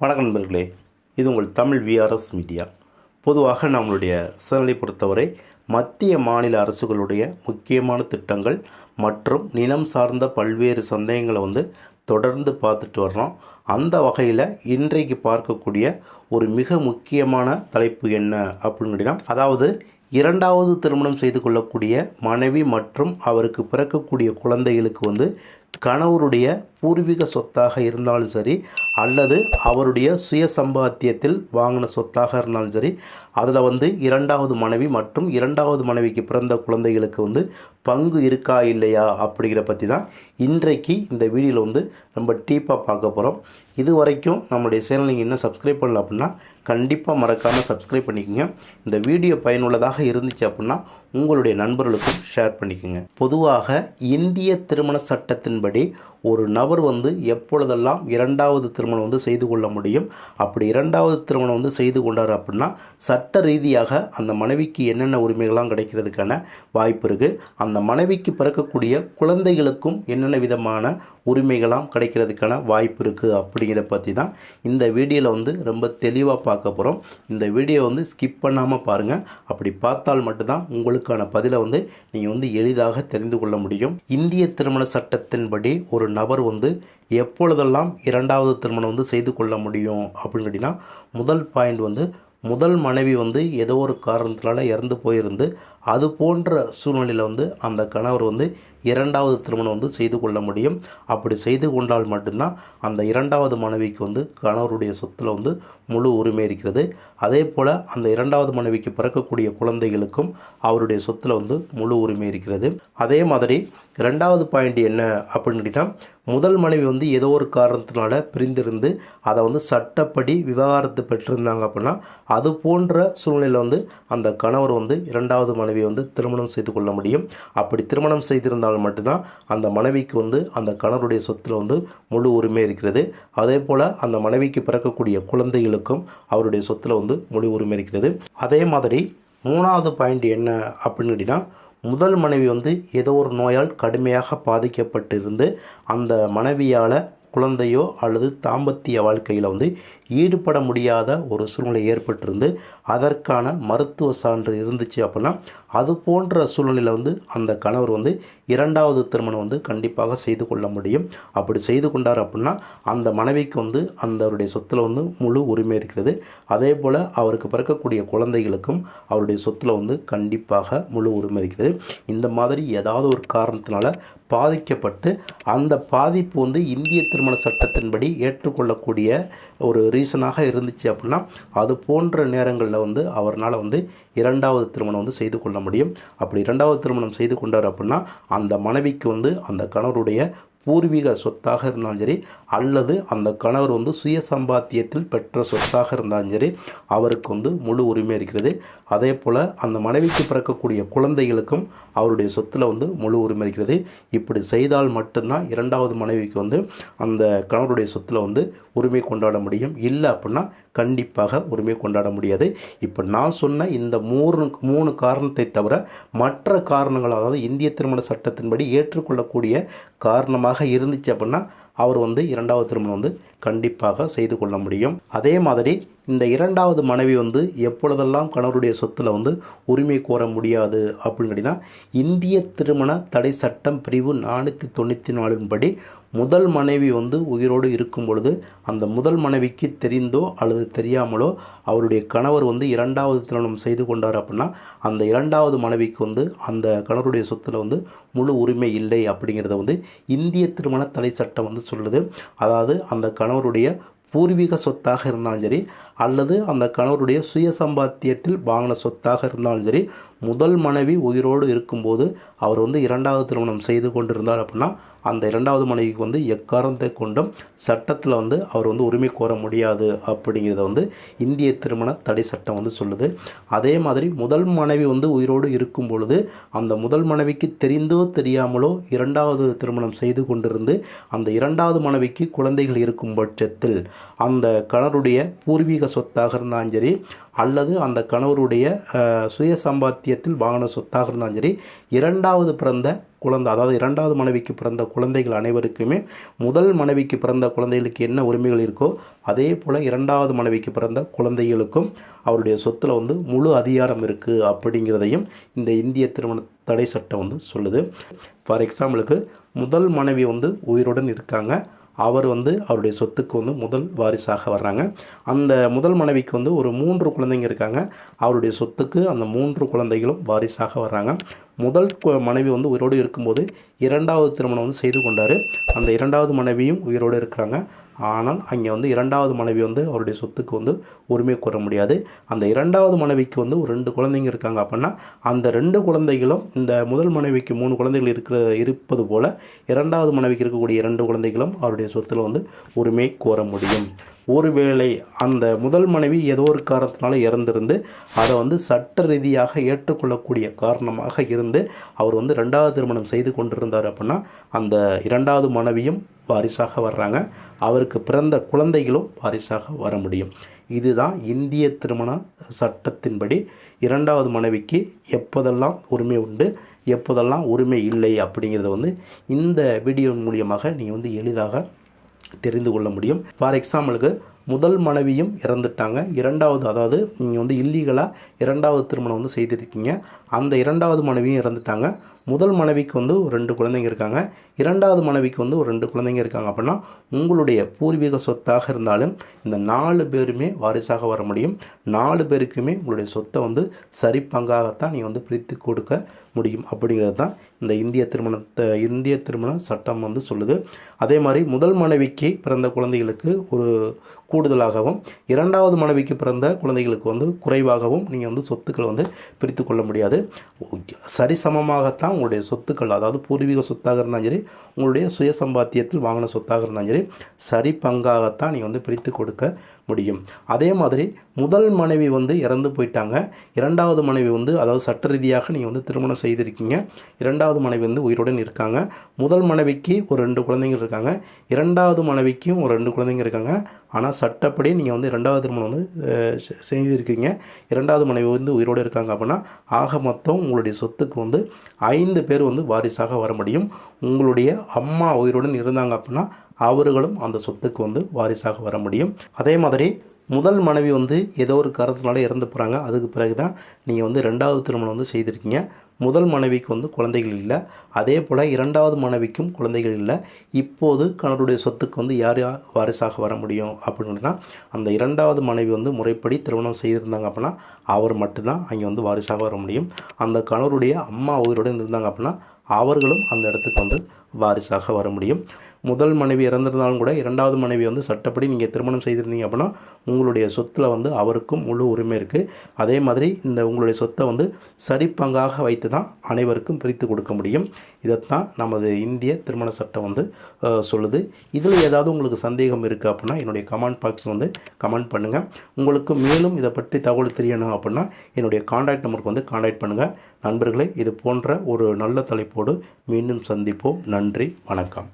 வணக்கம் நண்பர்களே இது உங்கள் தமிழ் விஆர்எஸ் மீடியா பொதுவாக நம்மளுடைய சேனலை பொறுத்தவரை மத்திய மாநில அரசுகளுடைய முக்கியமான திட்டங்கள் மற்றும் நிலம் சார்ந்த பல்வேறு சந்தேகங்களை வந்து தொடர்ந்து பார்த்துட்டு வர்றோம். அந்த வகையில் இன்றைக்கு பார்க்கக்கூடிய ஒரு மிக முக்கியமான தலைப்பு என்ன அப்படின்னு அதாவது இரண்டாவது திருமணம் செய்து கொள்ளக்கூடிய மனைவி மற்றும் அவருக்கு பிறக்கக்கூடிய குழந்தைகளுக்கு வந்து கணவருடைய பூர்வீக சொத்தாக இருந்தாலும் சரி அல்லது அவருடைய சுய சம்பாத்தியத்தில் வாங்கின சொத்தாக இருந்தாலும் சரி அதில் வந்து இரண்டாவது மனைவி மற்றும் இரண்டாவது மனைவிக்கு பிறந்த குழந்தைகளுக்கு வந்து பங்கு இருக்கா இல்லையா அப்படிங்கிற பற்றி தான் இன்றைக்கு இந்த வீடியோவில் வந்து நம்ம டீப்பாக பார்க்க போகிறோம் இது வரைக்கும் நம்மளுடைய சேனல் நீங்கள் இன்னும் சப்ஸ்கிரைப் பண்ணல அப்படின்னா கண்டிப்பாக மறக்காமல் சப்ஸ்கிரைப் பண்ணிக்கோங்க. இந்த வீடியோ பயனுள்ளதாக இருந்துச்சு அப்படின்னா உங்களுடைய நண்பர்களுக்கும் ஷேர் பண்ணிக்கோங்க. பொதுவாக இந்திய திருமண சட்டத்தின்படி ஒரு நபர் வந்து எப்பொழுதெல்லாம் இரண்டாவது திருமணம் வந்து செய்து கொள்ள முடியும். அப்படி இரண்டாவது திருமணம் வந்து செய்து கொண்டார் அப்படின்னா சட்ட ரீதியாக அந்த மனைவிக்கு என்னென்ன உரிமைகள்லாம் கிடைக்கிறதுக்கான வாய்ப்பு இருக்குது அந்த மனைவிக்கு பிறக்கக்கூடிய குழந்தைகளுக்கும் என்னென்ன விதமான உரிமைகளாம் கிடைக்கிறதுக்கான வாய்ப்பு இருக்குது அப்படிங்கிறத பற்றி தான் இந்த வீடியோவில் வந்து ரொம்ப தெளிவாக பார்க்க போகிறோம் இந்த வீடியோ வந்து ஸ்கிப் பண்ணாமல் பாருங்கள் அப்படி பார்த்தால் மட்டும்தான் உங்களுக்கான பதிலை வந்து நீங்கள் வந்து எளிதாக தெரிந்து கொள்ள முடியும். இந்திய திருமண சட்டத்தின்படி ஒரு நபர் வந்து எப்பொழுதெல்லாம் இரண்டாவது திருமணம் வந்து செய்து கொள்ள முடியும் அப்படின்னு கேட்டிங்கன்னா முதல் பாயிண்ட் வந்து முதல் மனைவி வந்து ஏதோ ஒரு காரணத்தினால இறந்து போயிருந்து அது போன்ற சூழ்நிலையில் வந்து அந்த கணவர் வந்து இரண்டாவது திருமணம் வந்து செய்து கொள்ள முடியும். அப்படி செய்து கொண்டால் மட்டும்தான் அந்த இரண்டாவது மனைவிக்கு வந்து கணவருடைய சொத்தில் வந்து முழு உரிமை இருக்கிறது. அதே போல் அந்த இரண்டாவது மனைவிக்கு பிறக்கக்கூடிய குழந்தைகளுக்கும் அவருடைய சொத்தில் வந்து முழு உரிமை இருக்கிறது. அதே மாதிரி ரெண்டாவது பாயிண்ட் என்ன அப்படின்னு முதல் மனைவி வந்து ஏதோ ஒரு காரணத்தினால பிரிந்திருந்து அதை வந்து சட்டப்படி விவகாரத்தை பெற்றிருந்தாங்க அப்படின்னா அது போன்ற சூழ்நிலையில் வந்து அந்த கணவர் வந்து இரண்டாவது மனைவியை வந்து திருமணம் செய்து கொள்ள முடியும். அப்படி திருமணம் செய்திருந்தால் மட்டும்தான் அந்த மனைவிக்கு வந்து அந்த கணவருடைய சொத்தில் வந்து முழு உரிமை இருக்கிறது. அதே போல் அந்த மனைவிக்கு பிறக்கக்கூடிய குழந்தைகளுக்கும் அவருடைய சொத்தில் வந்து முழு உரிமை இருக்கிறது. அதே மாதிரி மூணாவது பாயிண்ட் என்ன அப்படின்னு கேட்டிங்கன்னா முதல் மனைவி வந்து ஏதோ ஒரு நோயால் கடுமையாக பாதிக்கப்பட்டிருந்து அந்த மனைவியால் குழந்தையோ அல்லது தாம்பத்திய வாழ்க்கையில் வந்து ஈடுபட முடியாத ஒரு சூழ்நிலை ஏற்பட்டிருந்து அதற்கான மருத்துவ சான்று இருந்துச்சு அப்படின்னா அது போன்ற சூழ்நிலையில் வந்து அந்த கணவர் வந்து இரண்டாவது திருமணம் வந்து கண்டிப்பாக செய்து கொள்ள முடியும். அப்படி செய்து கொண்டார் அப்படின்னா அந்த மனைவிக்கு வந்து அந்தவருடைய சொத்தில் வந்து முழு உரிமை இருக்கிறது. அதே போல் அவருக்கு பிறக்கக்கூடிய குழந்தைகளுக்கும் அவருடைய சொத்தில் வந்து கண்டிப்பாக முழு உரிமை இருக்கிறது. இந்த மாதிரி ஏதாவது ஒரு காரணத்தினால பாதிக்கப்பட்டு அந்த பாதிப்பு வந்து இந்திய திருமண சட்டத்தின்படி ஏற்றுக்கொள்ளக்கூடிய ஒரு ரீசனாக இருந்துச்சு அப்படின்னா அது போன்ற நேரங்களில் வந்து அவரால் வந்து இரண்டாவது திருமணம் வந்து செய்து கொள்ள முடியும். அப்படி இரண்டாவது திருமணம் செய்து கொண்டார் அப்படின்னா அந்த மனைவிக்கு வந்து அந்த கணவருடைய பூர்வீக சொத்தாக இருந்தாலும் சரி அல்லது அந்த கணவர் வந்து சுய சம்பாத்தியத்தில் பெற்ற சொத்தாக இருந்தாலும் சரி அவருக்கு வந்து முழு உரிமை இருக்கிறது. அதே போல் அந்த மனைவிக்கு பிறக்கக்கூடிய குழந்தைகளுக்கும் அவருடைய சொத்தில் வந்து முழு உரிமை இருக்கிறது. இப்படி செய்தால் மட்டும்தான் இரண்டாவது மனைவிக்கு வந்து அந்த கணவருடைய சொத்தில் வந்து உரிமை கொண்டாட முடியும். இல்லை அப்படின்னா கண்டிப்பாக உரிமை கொண்டாட முடியாது. இப்போ நான் சொன்ன இந்த மூணு மூணு காரணத்தை தவிர மற்ற காரணங்கள் அதாவது இந்திய திருமண சட்டத்தின்படி ஏற்றுக்கொள்ளக்கூடிய காரணமாக இருந்துச்சு அப்படின்னா அவர் வந்து இரண்டாவது திருமணம் வந்து கண்டிப்பாக செய்து கொள்ள முடியும். அதே மாதிரி இந்த இரண்டாவது மனைவி வந்து எப்பொழுதெல்லாம் கணவருடைய சொத்தில் வந்து உரிமை கோர முடியாது அப்படின்னு கேட்டிங்கன்னா இந்திய திருமண தடை சட்டம் பிரிவு நானூற்றி தொண்ணூற்றி நாலின்படி முதல் மனைவி வந்து உயிரோடு இருக்கும் பொழுது அந்த முதல் மனைவிக்கு தெரிந்தோ அல்லது தெரியாமலோ அவருடைய கணவர் வந்து இரண்டாவது திருமணம் செய்து கொண்டார் அப்படின்னா அந்த இரண்டாவது மனைவிக்கு வந்து அந்த கணவருடைய சொத்தில் வந்து முழு உரிமை இல்லை அப்படிங்கிறத வந்து இந்திய திருமண தடை சட்டம் வந்து சொல்லுது. அதாவது அந்த கணவருடைய பூர்வீக சொத்தாக இருந்தாலும் சரி அல்லது அந்த கணவருடைய சுய சம்பாத்தியத்தில் வாங்கின சொத்தாக இருந்தாலும் சரி முதல் மனைவி உயிரோடு இருக்கும்போது அவர் வந்து இரண்டாவது திருமணம் செய்து கொண்டிருந்தார் அப்படின்னா அந்த இரண்டாவது மனைவிக்கு வந்து எக்காரணத்தை கொண்டும் சட்டத்தில் வந்து அவர் வந்து உரிமை கோர முடியாது அப்படிங்கிறத வந்து இந்திய திருமண தடை சட்டம் வந்து சொல்லுது. அதே மாதிரி முதல் மனைவி வந்து உயிரோடு இருக்கும் பொழுது அந்த முதல் மனைவிக்கு தெரிந்தோ தெரியாமலோ இரண்டாவது திருமணம் செய்து கொண்டிருந்து அந்த இரண்டாவது மனைவிக்கு குழந்தைகள் இருக்கும் பட்சத்தில் அந்த கணவருடைய பூர்வீக சொத்தாக இருந்தாலும் சரி அல்லது அந்த கணவருடைய சுய சம்பாத்தியத்தில் வாங்கின சொத்தாக இருந்தாலும் சரி இரண்டாவது பிறந்த குழந்தை அதாவது இரண்டாவது மனைவிக்கு பிறந்த குழந்தைகள் அனைவருக்குமே முதல் மனைவிக்கு பிறந்த குழந்தைகளுக்கு என்ன உரிமைகள் இருக்கோ அதே போல் இரண்டாவது மனைவிக்கு பிறந்த குழந்தைகளுக்கும் அவருடைய சொத்தில் வந்து முழு அதிகாரம் இருக்குது அப்படிங்கிறதையும் இந்த இந்திய திருமண தடை சட்டம் வந்து சொல்லுது. ஃபார் எக்ஸாம்பிளுக்கு முதல் மனைவி வந்து உயிருடன் இருக்காங்க. அவர் வந்து அவருடைய சொத்துக்கு வந்து முதல் வாரிசாக வர்றாங்க. அந்த முதல் மனைவிக்கு வந்து ஒரு மூன்று குழந்தைங்க இருக்காங்க. அவருடைய சொத்துக்கு அந்த மூன்று குழந்தைகளும் வாரிசாக வர்றாங்க. முதல் மனைவி வந்து உயிரோடு இருக்கும்போது இரண்டாவது திருமணம் வந்து செய்து கொண்டார். அந்த இரண்டாவது மனைவியும் உயிரோடு இருக்கிறாங்க. ஆனால் அங்கே வந்து இரண்டாவது மனைவி வந்து அவருடைய சொத்துக்கு வந்து உரிமை கூற முடியாது. அந்த இரண்டாவது மனைவிக்கு வந்து ஒரு ரெண்டு குழந்தைங்க இருக்காங்க அப்படின்னா அந்த ரெண்டு குழந்தைகளும் இந்த முதல் மனைவிக்கு மூணு குழந்தைகள் இருக்கிற இருப்பது போல் இரண்டாவது மனைவிக்கு இருக்கக்கூடிய இரண்டு குழந்தைகளும் அவருடைய சொத்தில் வந்து உரிமை கோர முடியும். ஒருவேளை அந்த முதல் மனைவி ஏதோ ஒரு காரணத்தினால இறந்திருந்து அதை வந்து சட்ட ரீதியாக ஏற்றுக்கொள்ளக்கூடிய காரணமாக இருந்து அவர் வந்து ரெண்டாவது திருமணம் செய்து கொண்டிருந்தார் அப்படின்னா அந்த இரண்டாவது மனைவியும் வாரிசாக வர்றாங்க. அவருக்கு பிறந்த குழந்தைகளும் வாரிசாக வர முடியும். இதுதான் இந்திய திருமண சட்டத்தின்படி இரண்டாவது மனைவிக்கு எப்போதெல்லாம் உரிமை உண்டு எப்போதெல்லாம் உரிமை இல்லை அப்படிங்கிறத வந்து இந்த வீடியோ மூலியமாக நீங்கள் வந்து எளிதாக தெரிந்து கொள்ள முடியும். ஃபார் எக்ஸாம்பிளுக்கு முதல் மனைவியும் இறந்துட்டாங்க. இரண்டாவது அதாவது நீங்கள் வந்து இல்லீகலாக இரண்டாவது திருமணம் வந்து செய்திருக்கீங்க. அந்த இரண்டாவது மனைவியும் இறந்துட்டாங்க. முதல் மனைவிக்கு வந்து ஒரு ரெண்டு குழந்தைங்க இருக்காங்க. இரண்டாவது மனைவிக்கு வந்து ஒரு ரெண்டு குழந்தைங்க இருக்காங்க அப்படின்னா உங்களுடைய பூர்வீக சொத்தாக இருந்தாலும் இந்த நாலு பேருமே வாரிசாக வர முடியும். நாலு பேருக்குமே உங்களுடைய சொத்தை வந்து சரி பங்காகத்தான் நீங்கள் வந்து பிரித்து கொடுக்க முடியும். அப்படிங்கிறது தான் இந்த இந்திய திருமணத்தை இந்திய திருமண சட்டம் வந்து சொல்லுது. அதே மாதிரி முதல் மனைவிக்கு பிறந்த குழந்தைகளுக்கு ஒரு கூடுதலாகவும் இரண்டாவது மனைவிக்கு பிறந்த குழந்தைகளுக்கு வந்து குறைவாகவும் நீங்கள் வந்து சொத்துக்களை வந்து பிரித்து கொள்ள முடியாது. சரிசமமாகத்தான் உங்களுடைய சொத்துக்கள் அதாவது பூர்வீக சொத்தாக இருந்தாலும் சரி உங்களுடைய சுய சம்பாத்தியத்தில் வாங்கின சொத்தாக இருந்தாலும் சரி சரி பங்காகத்தான் நீங்கள் வந்து பிரித்து கொடுக்க முடியும். அதே மாதிரி முதல் மனைவி வந்து இறந்து போயிட்டாங்க. இரண்டாவது மனைவி வந்து அதாவது சட்ட ரீதியாக நீங்கள் வந்து திருமணம் செய்திருக்கீங்க. இரண்டாவது மனைவி வந்து உயிருடன் இருக்காங்க. முதல் மனைவிக்கு ஒரு ரெண்டு குழந்தைங்க இருக்காங்க. இரண்டாவது மனைவிக்கும் ஒரு ரெண்டு குழந்தைங்க இருக்காங்க. ஆனால் சட்டப்படி நீங்கள் வந்து இரண்டாவது திருமணம் வந்து செ- செய்திருக்கீங்க. இரண்டாவது மனைவி வந்து உயிரோடு இருக்காங்க அப்படின்னா ஆக மொத்தம் உங்களுடைய சொத்துக்கு வந்து ஐந்து பேர் வந்து வாரிசாக வர முடியும். உங்களுடைய அம்மா உயிருடன் இருந்தாங்க அப்படின்னா அவர்களும் அந்த சொத்துக்கு வந்து வாரிசாக வர முடியும். அதே மாதிரி முதல் மனைவி வந்து ஏதோ ஒரு காரணத்தினால இறந்து போகிறாங்க அதுக்கு பிறகு தான் நீங்கள் வந்து ரெண்டாவது திருமணம் வந்து செய்திருக்கீங்க. முதல் மனைவிக்கு வந்து குழந்தைகள் இல்லை. அதே போல் இரண்டாவது மனைவிக்கும் குழந்தைகள் இல்லை. இப்போது கணவருடைய சொத்துக்கு வந்து யார் யார் வாரிசாக வர முடியும் அப்படின்னா அந்த இரண்டாவது மனைவி வந்து முறைப்படி திருமணம் செய்திருந்தாங்க அப்படின்னா அவர் மட்டும்தான் அங்கே வந்து வாரிசாக வர முடியும். அந்த கணவருடைய அம்மா உயிருடன் இருந்தாங்க அப்படின்னா அவர்களும் அந்த இடத்துக்கு வந்து வாரிசாக வர முடியும். முதல் மனைவி இறந்திருந்தாலும் கூட இரண்டாவது மனைவி வந்து சட்டப்படி நீங்கள் திருமணம் செய்திருந்தீங்க அப்படின்னா உங்களுடைய சொத்தில் வந்து அவருக்கும் முழு உரிமை இருக்குது அதே மாதிரி இந்த உங்களுடைய சொத்தை வந்து சரிப்பங்காக வைத்து தான் அனைவருக்கும் பிரித்து கொடுக்க முடியும். இதைத்தான் நமது இந்திய திருமண சட்டம் வந்து சொல்லுது. இதில் ஏதாவது உங்களுக்கு சந்தேகம் இருக்குது அப்படின்னா என்னுடைய கமெண்ட் பாக்ஸ் வந்து கமெண்ட் பண்ணுங்கள் உங்களுக்கு மேலும் இதை பற்றி தகவல் தெரியணும் அப்படின்னா என்னுடைய காண்டாக்ட் நம்பருக்கு வந்து காண்டாக்ட் பண்ணுங்கள் நண்பர்களே இது போன்ற ஒரு நல்ல தலைப்போடு மீண்டும் சந்திப்போம். நன்றி வணக்கம்.